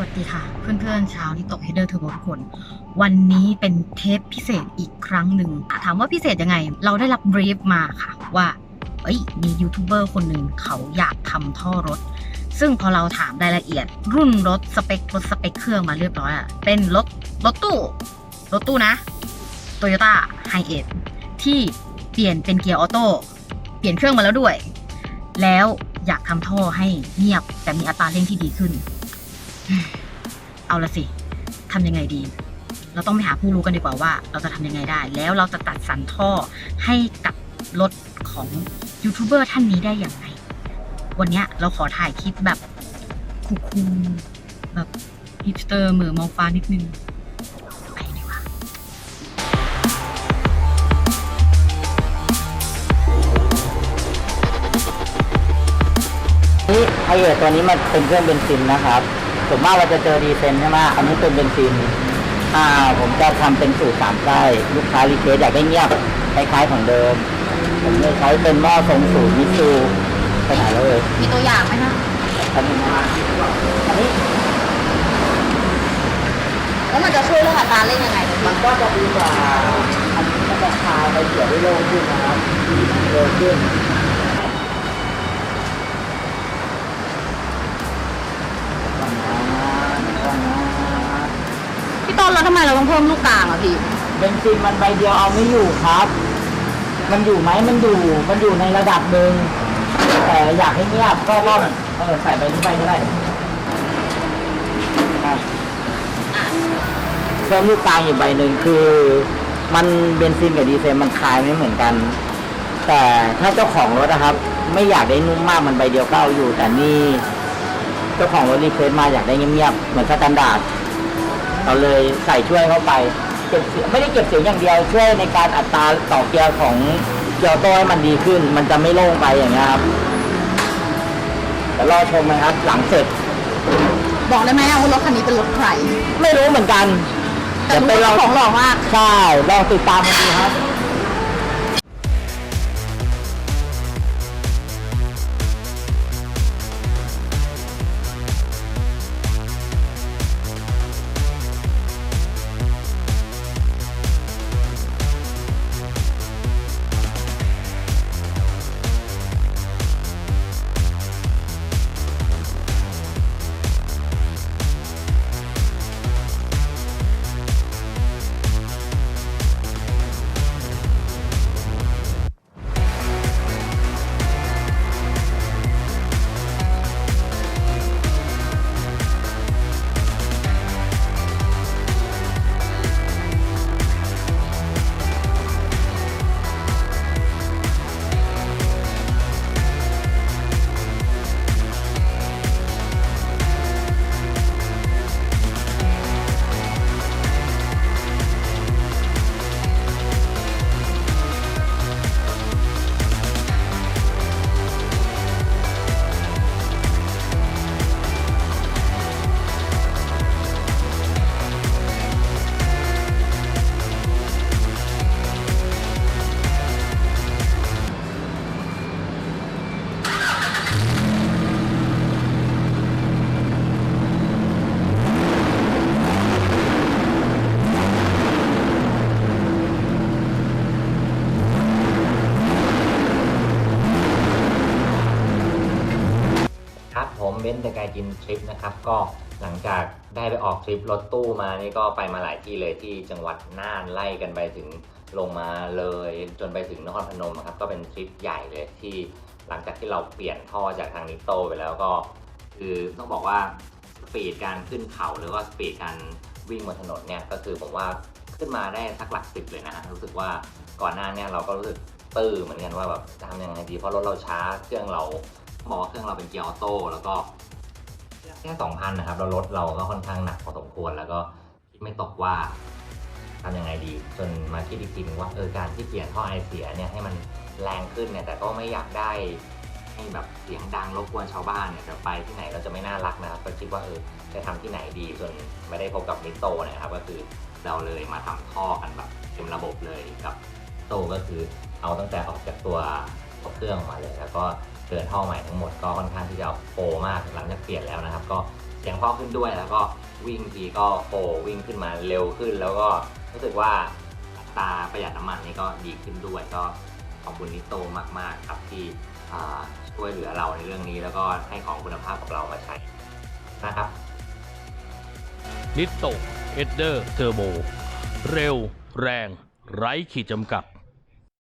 วัสดีค่ะ เพื่อนๆชาวนิโตะเฮเดอร์เทอร์โบทุกคนวันนี้เป็นเทปพิเศษอีกครั้งหนึ่ง ถามว่าพิเศษยังไง เราได้รับบรีฟมาค่ะ ว่าเอ้ยมียูทูบเบอร์คนหนึ่งเขาอยากทำท่อรถ ซึ่งพอเราถามรายละเอียด รุ่นรถสเปครถสเปคเครื่องมาเรียบร้อยอะเป็นรถรถตู้รถตู้นะ Toyota h i เอที่เปลี่ยนเป็นเกียร์ออโต้เปลี่ยนเครื่องมาแล้วด้วย แล้วอยากทำท่อให้เงียบแต่มีอัตราเร่งที่ดีขึ้น เอาละสิทำยังไงดี เราต้องไปหาผู้รู้กันดีกว่าว่า เราจะทำยังไงได้ แล้วเราจะตัดสันท่อให้กับรถของยูทูบเบอร์ท่านนี้ได้อย่างไร วันนี้เราขอถ่ายคลิปแบบคูลๆแบบฮิปสเตอร์เหมือมองฟ้านิดนึงไปดีกว่านี่ไอเอตัวนี้มันเป็นเครื่องเบนซินนะครับ ส่วนมากเราจะเจอดีเซนใช่ไหมอันนี้เป็นเบนซินอ่าผมจะทำเป็นสูตรสามไส้ลูกค้ารีเควสอยากได้เงียบคล้ายๆของเดิม ผมเลยใช้เป็นหม้อทรงสูตรมิตซูไปไหนแล้วเลยมีตัวอย่างไหมคะอันนี้นะอันนี้แล้วมันจะช่วยเรื่องอัตราเร่งยังไง มันก็จะดีกว่าอันนี้มันจะพาไปเกี่ยวได้เร็วขึ้นนะครับเร็วขึ้นวันนะวันนะ พี่ ต้นแล้วทำไมเราต้องเพิ่มลูกกลางอะพี่ เบนซินมันใบเดียวเอาไม่อยู่ครับ มันอยู่ไหมมันอยู่ มันอยู่ในระดับหนึ่งแต่อยากให้เงียบก็ต้องเออใส่ไปนี้ไปก็ได้เพิ่มลูกกลางอีกใบหนึ่งคือ มันเบนซินกับดีเซลมันคลายไม่เหมือนกัน แต่ถ้าเจ้าของรถนะครับ ไม่อยากได้นุ่มมากมันใบเดียวก็เอาอยู่ แต่นี่เจ้าของรถรีเควสมาอยากได้เงียบๆเหมือนสแตนดาร์ด เราเลยใส่ช่วยเข้าไปเก็บเสียงไม่ได้เก็บเสียงอย่างเดียวช่วยในการอัตราต่อเกียร์ของเกียร์ออโต้ให้มันดีขึ้น มันจะไม่โล่งไปอย่างเงี้ยครับเดี๋ยวรอชมนะครับ หลังเสร็จ บอกได้ไหมว่ารถคันนี้เป็นรถใครไม่รู้เหมือนกันแต่รู้ว่าของหล่อมาก ใช่ลองติดตามมันดูครับ มเบนซ์เดอะไกจินทริปนะครับก็หลังจากได้ไปออกทริปรถตู้มานี่ก็ไปมาหลายที่เลยที่จังหวัดน่านไล่กันไปถึงลงมาเลยจนไปถึงนครพนมอะครับก็เป็นทริปใหญ่เลยที่หลังจากที่เราเปลี่ยนท่อจากทางนิโตไปแล้วก็ คือต้องบอกว่าสปีดการขึ้นเขาหรือว่าสปีดการวิ่งบนถนนเนี่ยก็คือผมว่าขึ้นมาได้สักหลักสิบเลยนะฮะรู้สึกว่าก่อนหน้าเนี่ยเราก็รู้สึกตื้อเหมือนกันว่าแบบทำยังไงดีเพราะรถเราช้าเครื่องเรา พอเครื่องเราเป็นเกียร์ออโต้แล้วก็แค่สองพันนะครับแล้วรถเราก็ค่อนข้างหนักพอสมควรแล้วก็คิดไม่ตกว่าทำยังไงดี จนมาคิดอีกทีนึงว่าเออการที่เปลี่ยนท่อไอเสียเนี่ยให้มันแรงขึ้นเนี่ยแต่ก็ไม่อยากได้ให้แบบเสียงดังรบกวนชาวบ้านเนี่ยเดี๋ยวไปที่ไหนเราจะไม่น่ารักนะครับก็คิดว่าเออจะทำที่ไหนดีจนไม่ได้พบกับมิโตนะครับ ก็คือเราเลยมาทำท่อกันแบบเต็มระบบเลยกับโตก็คือเอาตั้งแต่ออกจากตัว เครื่องมาเลย แล้วก็เดินท่อใหม่ทั้งหมดก็ค่อนข้างที่จะโปรมากหลังจากเปลี่ยนแล้วนะครับ ก็เสียงเพอขึ้นด้วยแล้วก็วิ่งทีก็โฟวิ่งขึ้นมาเร็วขึ้น แล้วก็รู้สึกว่าตาประหยัดน้ำมันนี่ก็ดีขึ้นด้วยก็ขอบคุณนิโตมาก ๆ ครับที่ช่วยเหลือเราในเรื่องนี้ แล้วก็ให้ของคุณภาพกับเรามาใช้นะครับนิโตเอเดอร์เทอร์โบเร็ว แรง ไร้ขีดจำกัด